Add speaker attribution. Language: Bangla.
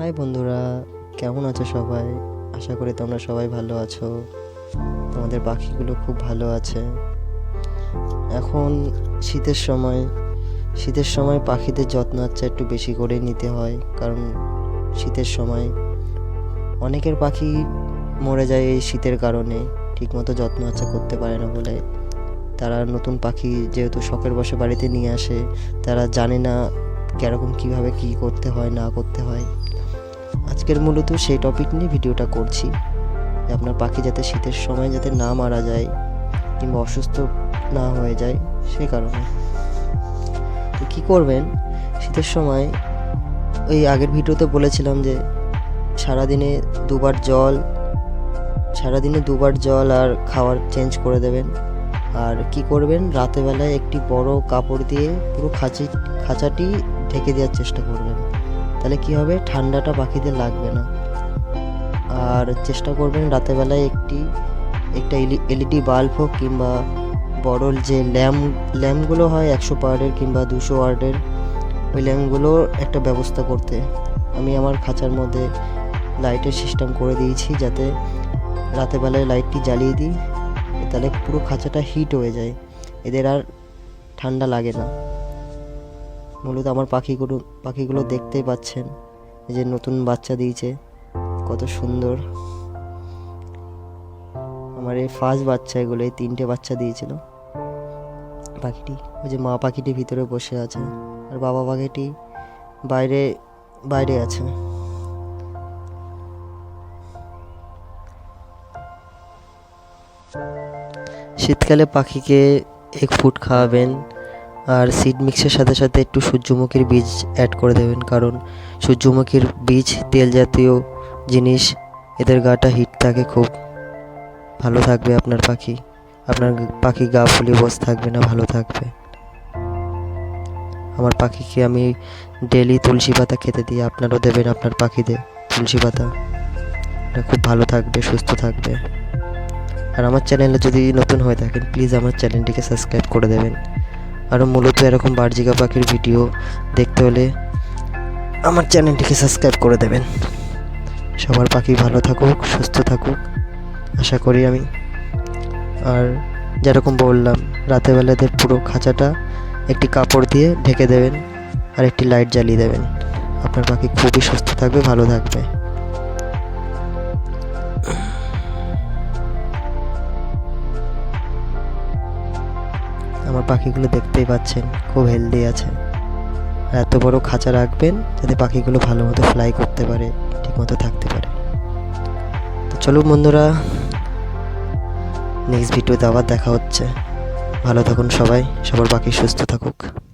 Speaker 1: হাই বন্ধুরা, কেমন আছো সবাই? আশা করি তোমরা সবাই ভালো আছো। তোমাদের পাখিগুলো খুব ভালো আছে। এখন শীতের সময় শীতের সময় পাখিদের যত্ন হচ্ছে একটু বেশি করে নিতে হয়, কারণ শীতের সময় অনেকের পাখি মরে যায় এই শীতের কারণে, ঠিকমতো যত্ন হচ্ছে করতে পারে না বলে। তারা নতুন পাখি যেহেতু শখের বসে বাড়িতে নিয়ে আসে, তারা জানে না কীরকম কীভাবে কী করতে হয়, না করতে হয়। আজকের মূলত সেই টপিক নিয়ে ভিডিওটা করছি। আপনার পাখি যাতে শীতের সময় যাতে না মারা যায় কিংবা অসুস্থ না হয়ে যায় সেই কারণে। তো কী করবেন? শীতের সময় ওই আগের ভিডিওতে বলেছিলাম যে সারাদিনে দুবার জল, সারাদিনে দুবার জল আর খাবার চেঞ্জ করে দেবেন। আর কি করবেন? রাতেবেলায় একটি বড় কাপড় দিয়ে পুরো খাঁচি, খাঁচাটি ঢেকে দেওয়ার চেষ্টা করবেন। তাহলে কি হবে? ঠান্ডাটা পাখিদের লাগবে না। আর চেষ্টা করবেন রাতেবেলায় একটি, একটা এলইডি বাল্ব হোক কিংবা বড় যে ল্যাম্প, ল্যাম্পগুলো হয় একশো পাওয়ারের কিংবা দুশো ওয়ার্ডের, ওই ল্যাম্পগুলোর একটা ব্যবস্থা করতে। আমি আমার খাঁচার মধ্যে লাইটের সিস্টেম করে দিয়েছি যাতে রাতেবেলায় লাইটটি জ্বালিয়ে দিই। তাহলে পুরো খাঁচাটা হিট হয়ে যায়। এদের আর ঠান্ডা লাগে না। মূলত আমার পাখিগুলো পাখিগুলো দেখতেই পাচ্ছেন। এই যে নতুন বাচ্চা দিয়েছে, কত সুন্দর। আমার এই ফার্স্ট বাচ্চা এগুলো, এই তিনটে বাচ্চা দিয়েছিল। পাখিটি, ওই যে মা পাখিটি ভিতরে বসে আছে। আর বাবা পাখিটি বাইরে বাইরে আছে। শীতকালে পাখিকে এক ফুট খাওয়াবেন। আর সিড মিক্সের সাথে সাথে একটু সূর্যমুখীর বীজ অ্যাড করে দেবেন। কারণ সূর্যমুখীর বীজ তেল জাতীয় জিনিস, এদের গাটা হিট থাকে খুব। ভালো থাকবে আপনার পাখি। আপনার পাখি গা ফুলে বসে থাকবে না, ভালো থাকবে। আমার পাখিকে আমি ডেলি তুলসী পাতা খেতে দিই, আপনারও দেবেন, আপনার পাখিদের তুলসী পাতা। এটা খুব ভালো থাকবে, সুস্থ থাকবে। আর আমার চ্যানেলে যদি নতুন হয়ে থাকেন প্লিজ আমার চ্যানেলটিকে সাবস্ক্রাইব করে দেবেন। আরও মূলত এরকম বার্জিকা পাখির ভিডিও দেখতে হলে আমার চ্যানেলটিকে সাবস্ক্রাইব করে দেবেন। সবার পাখি ভালো থাকুক, সুস্থ থাকুক, আশা করি আমি। আর যেরকম বললাম রাতেবেলাদের পুরো খাঁচাটা একটি কাপড় দিয়ে ঢেকে দেবেন আর একটি লাইট জ্বালিয়ে দেবেন। আপনার পাখি খুবই সুস্থ থাকবে, ভালো থাকবে। আমার পাখিগুলো দেখতেই পাচ্ছেন, খুব হেলদি আছে এত বড় খাঁচা রাখবেন যাতে পাখিগুলো ভালো মতো ফ্লাই করতে পারে ঠিকমতো থাকতে পারে। তো চলুন বন্ধুরা নেক্সট ভিডিওতে আবার দেখা হচ্ছে। ভালো থাকুন সবাই, সবার পাখি সুস্থ থাকুক।